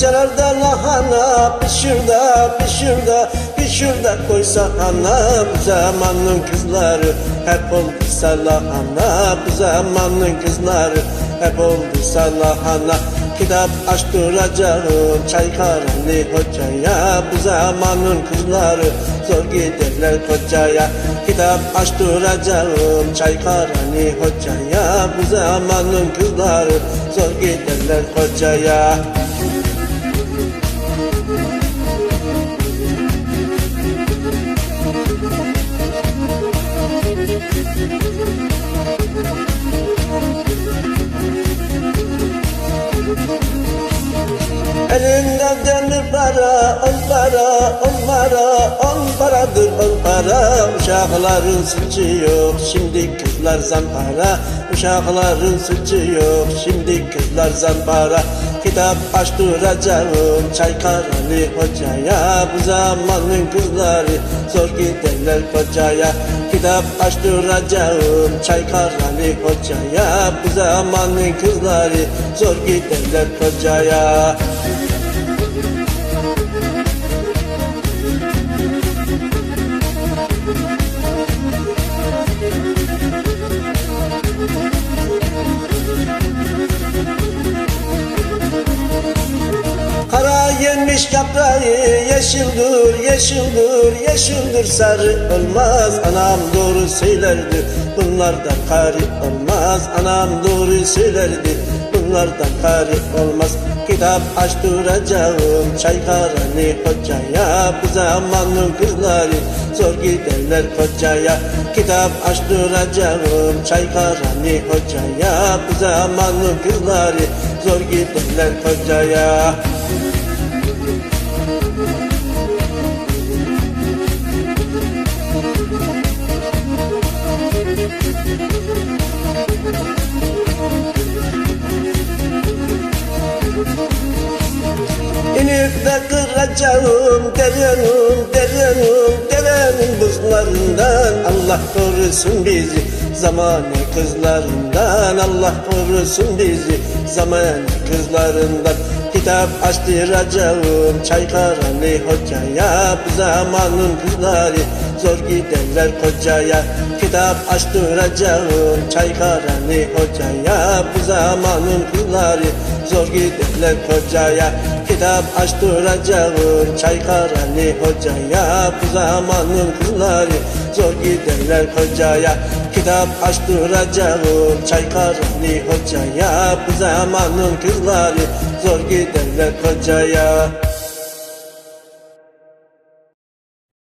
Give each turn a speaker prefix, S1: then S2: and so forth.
S1: Bahçelerde lahana pişir de pişir de pişir de koysa hana Bu zamanın kızları. Hep olduysa lahana Bu zamanın kızları. Hep olduysa lahana Kitap açtıracağım. Çay karanlı hocaya Bu zamanın kızları. Zor giderler kocaya Kitap açtıracağım. Çay karanlı hocaya Bu zamanın kızları. Zor giderler kocaya Elinde demir para, on para, on para, on on para Uşakların suçu yok, şimdi kızlar zampara Uşakların suçu yok, şimdi kızlar zampara Kitap açtıracağım çay karalı hocaya. Bu zamanın kızları zor giderler kocaya. Kitap açtıracağım çay karalı hocaya. Bu zamanın kızları zor giderler kocaya Kara yenmiş yaprağı yeşildir, yeşildir, yeşildir. Sarı olmaz Anam doğru söylerdi. Bunlardan kari olmaz Anam doğru söylerdi. Bunlardan kari olmaz. Kitap açtıracağım çay karanı hocaya. Bu zamanın kızları zor giderler kocaya Kitap açtıracağım çay karanı hocaya. Bu zamanın kızları zor giderler kocaya İnip de kıracağım derenin, derenin, derenin buzlarından Allah korusun bizi zamane kızlarından. Allah korusun bizi zamane kızlarından Kitap açtıracağım. Çay karanı hocaya Bu zamanın kızları. Zor giderler kocaya Kitap açtıracağım. Çay karanı hocaya Bu zamanın kızları. Zor giderler kocaya Kitap açtıracağım. Çay karanı hocaya Bu zamanın kızları. Zor giderler kocaya Kitap açtıracağım çay karanı hocaya. Bu zamanın kızları zor giderler kocaya